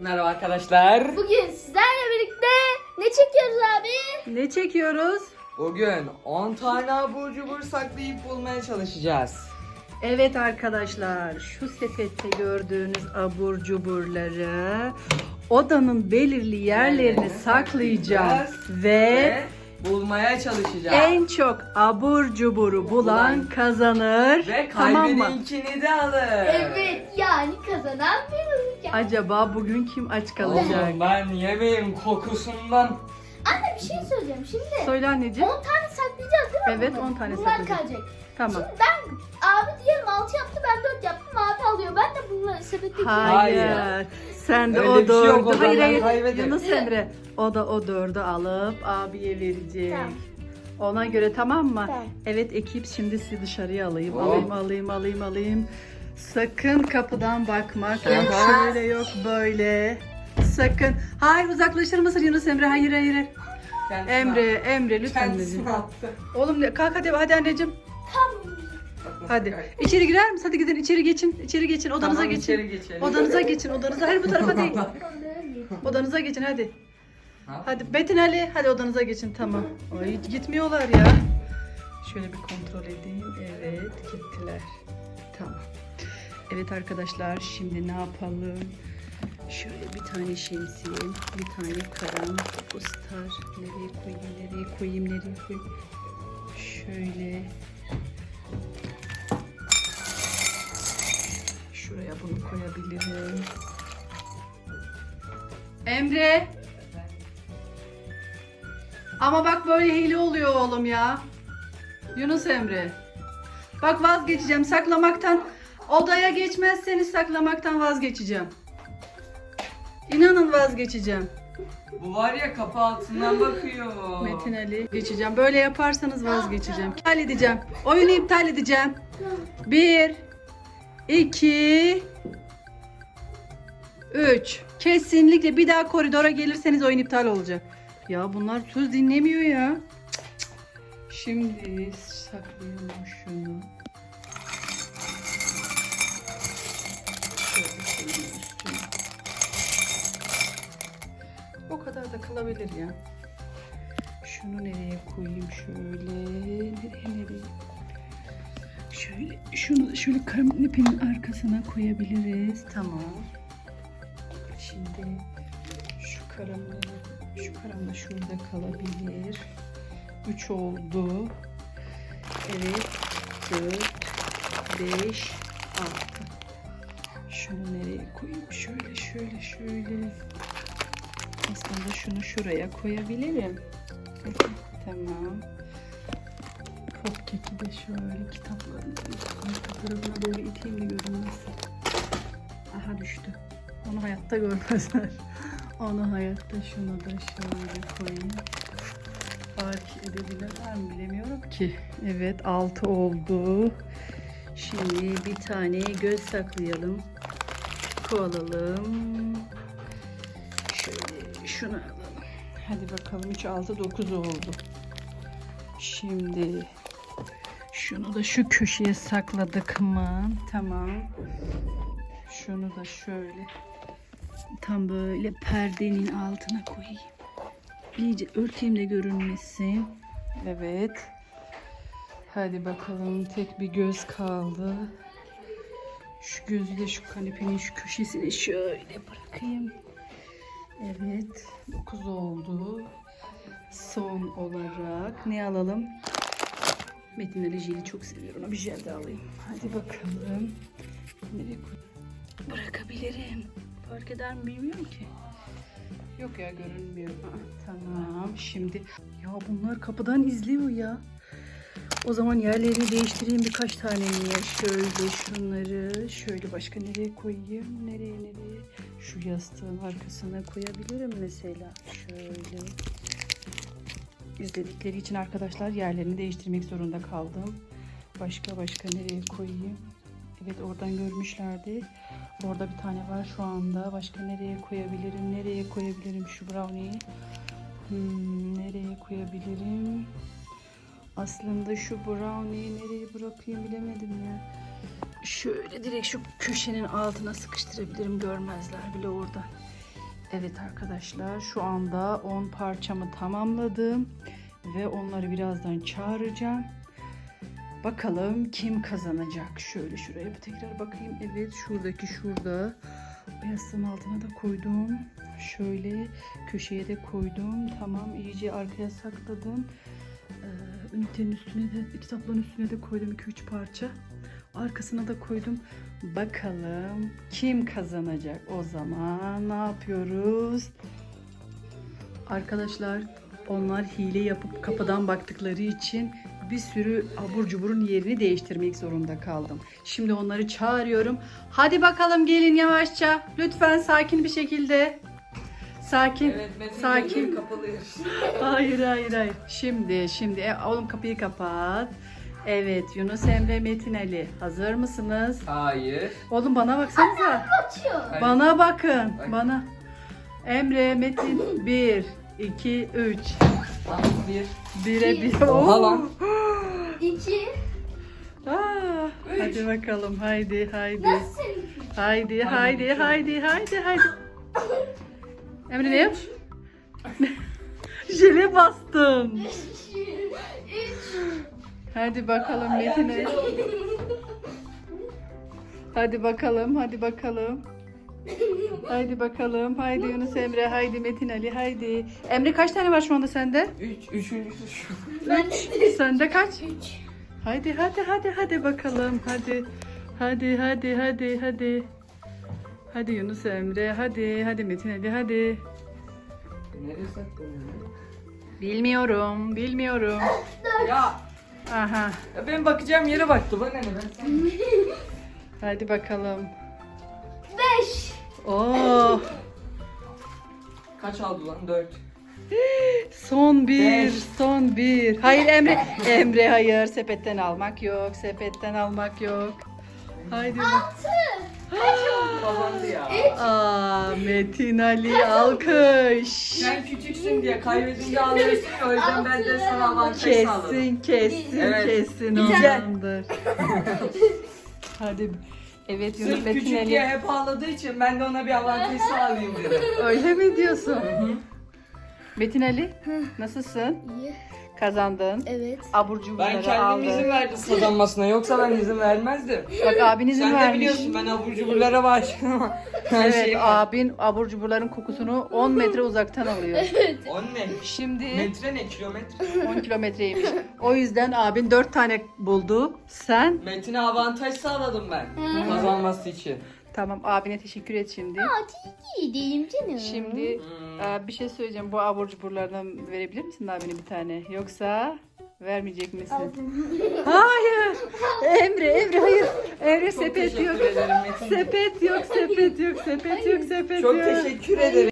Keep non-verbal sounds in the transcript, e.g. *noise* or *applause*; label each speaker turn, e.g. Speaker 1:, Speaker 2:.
Speaker 1: Merhaba arkadaşlar.
Speaker 2: Bugün sizlerle birlikte ne çekiyoruz abi?
Speaker 3: Ne çekiyoruz?
Speaker 1: Bugün 10 tane abur cubur saklayıp bulmaya çalışacağız.
Speaker 3: Evet arkadaşlar şu sepette gördüğünüz abur cuburları odanın belirli yerlerine
Speaker 1: Yerlerine
Speaker 3: saklayacağız
Speaker 1: saklayacağız
Speaker 3: ve
Speaker 1: bulmaya çalışacağız.
Speaker 3: en çok abur cuburu bulan
Speaker 1: Bulan.
Speaker 3: kazanır.
Speaker 1: Ve
Speaker 3: tamam
Speaker 1: kaybedeninkini de alır.
Speaker 2: Evet yani kazanan bir olacak.
Speaker 3: Acaba bugün kim aç kalacak?
Speaker 1: Oğlum ben yemeğim kokusundan.
Speaker 2: Anne bir şey söyleyeceğim şimdi.
Speaker 3: Söyle
Speaker 2: 10
Speaker 3: anneciğim.
Speaker 2: tane saklayacağız değil mi?
Speaker 3: Evet,
Speaker 2: bunları?
Speaker 3: 10 tane
Speaker 2: Bunlar
Speaker 3: saklayacağız.
Speaker 2: kalacak.
Speaker 3: Tamam.
Speaker 2: Şimdi ben abi diyelim 6 yaptı ben 4 yaptım abi alıyor. Ben de bunları sepette
Speaker 3: Hayır.
Speaker 1: Hayır.
Speaker 3: Sen de
Speaker 1: Öyle
Speaker 3: o
Speaker 1: bir şey yok, o
Speaker 3: dördü.
Speaker 1: zaman
Speaker 3: hayır hayır.
Speaker 1: kaybederim.
Speaker 3: Yunus Emre. O da o dördü alıp abiye verecek.
Speaker 2: Tamam.
Speaker 3: Ona göre tamam mı?
Speaker 2: Tamam.
Speaker 3: Evet ekip şimdi sizi dışarıya alayım.
Speaker 1: Oh.
Speaker 3: Alayım alayım alayım alayım. Sakın kapıdan bakmak yok.
Speaker 1: Şaka.
Speaker 3: Şöyle yok böyle. Sakın. Hayır uzaklaşır mısın Yunus Emre? Hayır hayır. hayır.
Speaker 1: Kendisine-
Speaker 3: Emre Emre lütfen anneciğim.
Speaker 1: Kendisine attı.
Speaker 3: Oğlum ne- kalk hadi hadi anneciğim.
Speaker 2: Tamam.
Speaker 1: Bak nasıl
Speaker 3: Hadi.
Speaker 1: kaydı.
Speaker 3: İçeri girer misin? Hadi gidin içeri geçin. İçeri geçin. Odanıza
Speaker 1: Tamam,
Speaker 3: geçin.
Speaker 1: içeri geçelim.
Speaker 3: Odanıza geçin. Odanıza. Hayır bu tarafa değil. Odanıza geçin hadi.
Speaker 1: Ha?
Speaker 3: Hadi Betin Ali hadi odanıza geçin tamam. Ay hiç gitmiyorlar ya. Şöyle bir kontrol edeyim. Evet gittiler. Tamam. Evet arkadaşlar şimdi ne yapalım? Şöyle bir tane şemsiye, bir tane karam, star. Nereye koyayım, nereye koyayım, nereye koyayım? Şöyle. Şuraya bunu koyabilirim. Emre. Ama bak böyle hile oluyor oğlum ya. Yunus Emre. Bak vazgeçeceğim saklamaktan. Odaya geçmezseniz saklamaktan vazgeçeceğim. İnanın vazgeçeceğim.
Speaker 1: Bu var ya kapı altından bakıyor.
Speaker 3: Metin Ali geçeceğim. Böyle yaparsanız vazgeçeceğim. İptal edeceğim. Oyunu iptal edeceğim. Bir, iki, üç. Kesinlikle bir daha koridora gelirseniz oyun iptal olacak. Ya bunlar söz dinlemiyor ya. Şimdi saklayalım şunu. Kadar da kalabilir ya. Şunu nereye koyayım şöyle. Nereye nereye? Şöyle şunu şöyle kanepinin arkasına koyabiliriz. Tamam. Şimdi şu karamı şu karam da şurada kalabilir. 3 oldu. Evet. 4 5 6 Şunu nereye koyayım? Şöyle şöyle şöyle. Aslında şunu şuraya koyabilirim. tamam. Keki de şöyle kitapların arka tarafına doğru iteyim de görünmesin. Aha düştü. Onu hayatta görmezler. *laughs* Onu hayatta şunu da şöyle koyayım. Fark edebilirler mi bilemiyorum ki. Evet 6 oldu. Şimdi bir tane göz saklayalım. Kovalalım. Şunu alalım. Hadi bakalım 3, 6, 9 oldu. Şimdi şunu da şu köşeye sakladık mı? Tamam. Şunu da şöyle tam böyle perdenin altına koyayım. İyice örteyim de görünmesin. Evet. Hadi bakalım tek bir göz kaldı. Şu gözü de şu kanepenin şu köşesine şöyle bırakayım. Evet. 9 oldu. Son olarak ne alalım? Metin Ali jeli çok seviyorum. Bir jel de alayım. Hadi bakalım. Nereye? Bırakabilirim. Fark eder mi bilmiyorum ki. Yok ya görünmüyor. Tamam şimdi. Ya bunlar kapıdan izliyor ya. O zaman yerlerini değiştireyim birkaç tane niye? Şöyle şunları şöyle başka nereye koyayım? Nereye nereye? Şu yastığın arkasına koyabilirim mesela. Şöyle. İzledikleri için arkadaşlar yerlerini değiştirmek zorunda kaldım. Başka başka nereye koyayım? Evet oradan görmüşlerdi. Orada bir tane var şu anda. Başka nereye koyabilirim? Nereye koyabilirim şu brownie'yi? Hmm, nereye koyabilirim? Aslında şu brownie'yi nereye bırakayım bilemedim ya. Şöyle direkt şu köşenin altına sıkıştırabilirim. Görmezler bile oradan. Evet arkadaşlar şu anda 10 parçamı tamamladım ve onları birazdan çağıracağım. Bakalım kim kazanacak? Şöyle şuraya bir tekrar bakayım. Evet şuradaki şurada. Yastığın altına da koydum. Şöyle köşeye de koydum. Tamam iyice arkaya sakladım. Ünitenin üstüne de kitapların üstüne de koydum 2-3 parça. Arkasına da koydum. Bakalım kim kazanacak? O zaman ne yapıyoruz? Arkadaşlar onlar hile yapıp kapıdan baktıkları için bir sürü abur cuburun yerini değiştirmek zorunda kaldım. Şimdi onları çağırıyorum. Hadi bakalım gelin yavaşça. Lütfen sakin bir şekilde. Sakin.
Speaker 1: Evet
Speaker 3: Sakin.
Speaker 1: kapalı. *laughs*
Speaker 3: Hayır hayır hayır. Şimdi şimdi e, oğlum kapıyı kapat. Evet Yunus Emre Metin Ali hazır mısınız?
Speaker 1: Hayır.
Speaker 3: Oğlum bana baksanıza.
Speaker 1: Hayır.
Speaker 3: Bana bakın.
Speaker 1: Bak.
Speaker 3: Bana. Emre Metin 1 2 3
Speaker 1: Tamam bir.
Speaker 3: 1'e 1.
Speaker 1: Oha lan. *gasps*
Speaker 2: İki.
Speaker 3: Aa, hadi bakalım haydi haydi.
Speaker 2: Nasıl?
Speaker 3: Haydi haydi haydi haydi haydi. *clears throat* Emre ne yap? Jele bastın.
Speaker 2: Üç.
Speaker 3: Hadi bakalım Metin Ali. Hadi bakalım, hadi bakalım. Haydi bakalım, haydi Yunus Emre, haydi Metin Ali, haydi. Emre kaç tane var şu anda sende?
Speaker 1: Üç. Üçüncüsü şu.
Speaker 2: Ben
Speaker 3: Sende kaç?
Speaker 2: Üç.
Speaker 3: Haydi, hadi, hadi, hadi bakalım, hadi. Hadi, hadi, hadi, hadi. Hadi Yunus Emre, hadi, hadi Metin Ali, hadi.
Speaker 1: Nereye saklanıyor?
Speaker 3: Bilmiyorum, bilmiyorum.
Speaker 1: Ya.
Speaker 3: Aha,
Speaker 1: ya ben bakacağım yere baktı. Bana ne ben
Speaker 3: hadi bakalım.
Speaker 2: Beş.
Speaker 3: Oh,
Speaker 1: Kaç aldı lan? Dört.
Speaker 3: son bir,
Speaker 1: Beş.
Speaker 3: son bir. Hayır Emre, Emre hayır. Sepetten almak yok, sepetten almak yok. Haydi.
Speaker 2: Altı.
Speaker 1: Kazandı ya.
Speaker 3: Aa, Metin Ali alkış.
Speaker 1: Sen küçüksün diye kaybedince ağlıyorsun ya, o yüzden ben de sana avantaj sağladım.
Speaker 3: Kesin, kesin,
Speaker 1: Evet.
Speaker 3: kesin
Speaker 1: Güzel.
Speaker 3: ondandır. *laughs* Hadi. Evet Yunus
Speaker 1: Sırf
Speaker 3: Metin
Speaker 1: küçük
Speaker 3: Ali.
Speaker 1: diye hep ağladığı için ben de ona bir avantaj sağlayayım dedim.
Speaker 3: Öyle mi diyorsun? Metin Ali, nasılsın?
Speaker 2: İyi.
Speaker 3: Kazandın.
Speaker 2: Evet.
Speaker 3: Abur
Speaker 1: Ben
Speaker 3: cuburları
Speaker 1: kendim
Speaker 3: aldın.
Speaker 1: izin verdim kazanmasına yoksa ben izin vermezdim.
Speaker 3: Bak abin izin
Speaker 1: Sen de
Speaker 3: vermiş.
Speaker 1: biliyorsun ben abur cuburlara ama her
Speaker 3: Evet
Speaker 1: şey var.
Speaker 3: abin abur cuburların kokusunu 10 metre uzaktan alıyor. *laughs*
Speaker 1: O ne?
Speaker 3: Şimdi
Speaker 1: Metre ne kilometre?
Speaker 3: 10 kilometreymiş. O yüzden abin 4 tane buldu. Sen
Speaker 1: Metin'e avantaj sağladım ben kazanması için.
Speaker 3: Tamam abine teşekkür et şimdi.
Speaker 2: İyi değilim canım.
Speaker 3: Şimdi e, bir şey söyleyeceğim. Bu abur cuburlardan verebilir misin abine bir tane? Yoksa vermeyecek misin? *laughs* Hayır. Emre, Emre hayır. Emre sepet yok. Sepet yok, sepet yok, sepet yok, sepet
Speaker 1: Çok
Speaker 3: yok.
Speaker 1: teşekkür ederim.